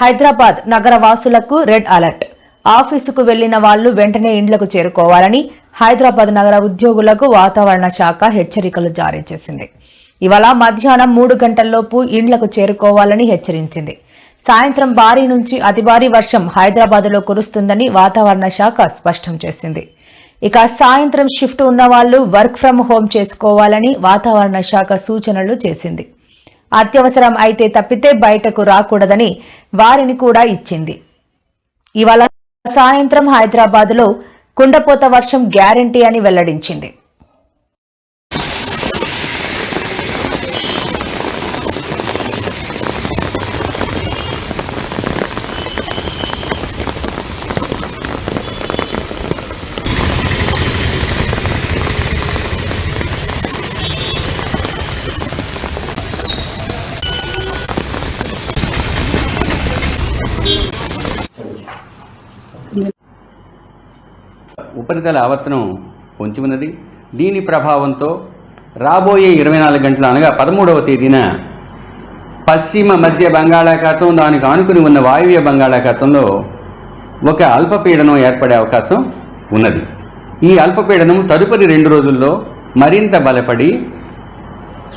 హైదరాబాద్ నగర వాసులకు red alert. ఆఫీసుకు వెళ్ళిన వాళ్ళు వెంటనే ఇండ్లకు చేరుకోవాలని హైదరాబాద్ నగర ఉద్యోగులకు వాతావరణ శాఖ హెచ్చరికలు జారీ చేసింది. ఇవాళ మధ్యాహ్నం మూడు గంటల్లోపు ఇండ్లకు చేరుకోవాలని హెచ్చరించింది. సాయంత్రం భారీ నుంచి అతి భారీ వర్షం హైదరాబాద్లో కురుస్తుందని వాతావరణ శాఖ స్పష్టం చేసింది. ఇక సాయంత్రం షిఫ్ట్ ఉన్నవాళ్ళు వర్క్ ఫ్రం హోం చేసుకోవాలని వాతావరణ శాఖ సూచనలు చేసింది. అత్యవసరం అయితే తప్పితే బయటకు రాకూడదని వారిని కూడా ఇచ్చింది. ఇవాళ సాయంత్రం హైదరాబాద్లో కుండపోత వర్షం గ్యారంటీ అని వెల్లడించింది. ఉపరితల ఆవర్తనం పొంచి ఉన్నది దీని ప్రభావంతో రాబోయే ఇరవై నాలుగు గంటలు అనగా పదమూడవ తేదీన పశ్చిమ మధ్య బంగాళాఖాతం దానికి ఆనుకుని ఉన్న వాయువ్య బంగాళాఖాతంలో ఒక అల్పపీడనం ఏర్పడే అవకాశం ఉన్నది. ఈ అల్పపీడనం తదుపరి రెండు రోజుల్లో మరింత బలపడి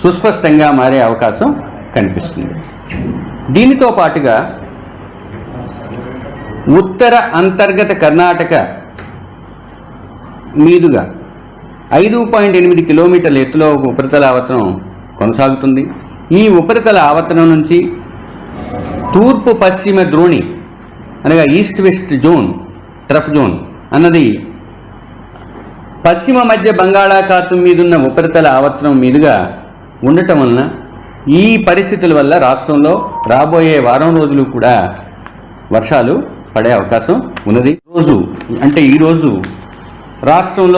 సుస్పష్టంగా మారే అవకాశం కనిపిస్తుంది. దీనితో పాటుగా ఉత్తర అంతర్గత కర్ణాటక మీదుగా ఐదు పాయింట్ ఎనిమిది కిలోమీటర్ల ఎత్తులో ఒక ఉపరితల ఆవర్తనం కొనసాగుతుంది. ఈ ఉపరితల ఆవర్తనం నుంచి తూర్పు పశ్చిమ ద్రోణి అనగా east west zone trough zone అన్నది పశ్చిమ మధ్య బంగాళాఖాతం మీదున్న ఉపరితల ఆవర్తనం మీదుగా ఉండటం వలన ఈ పరిస్థితుల వల్ల రాష్ట్రంలో రాబోయే వారం రోజులు కూడా వర్షాలు పడే అవకాశం ఉన్నది. రోజు అంటే ఈరోజు రాష్ట్రంలో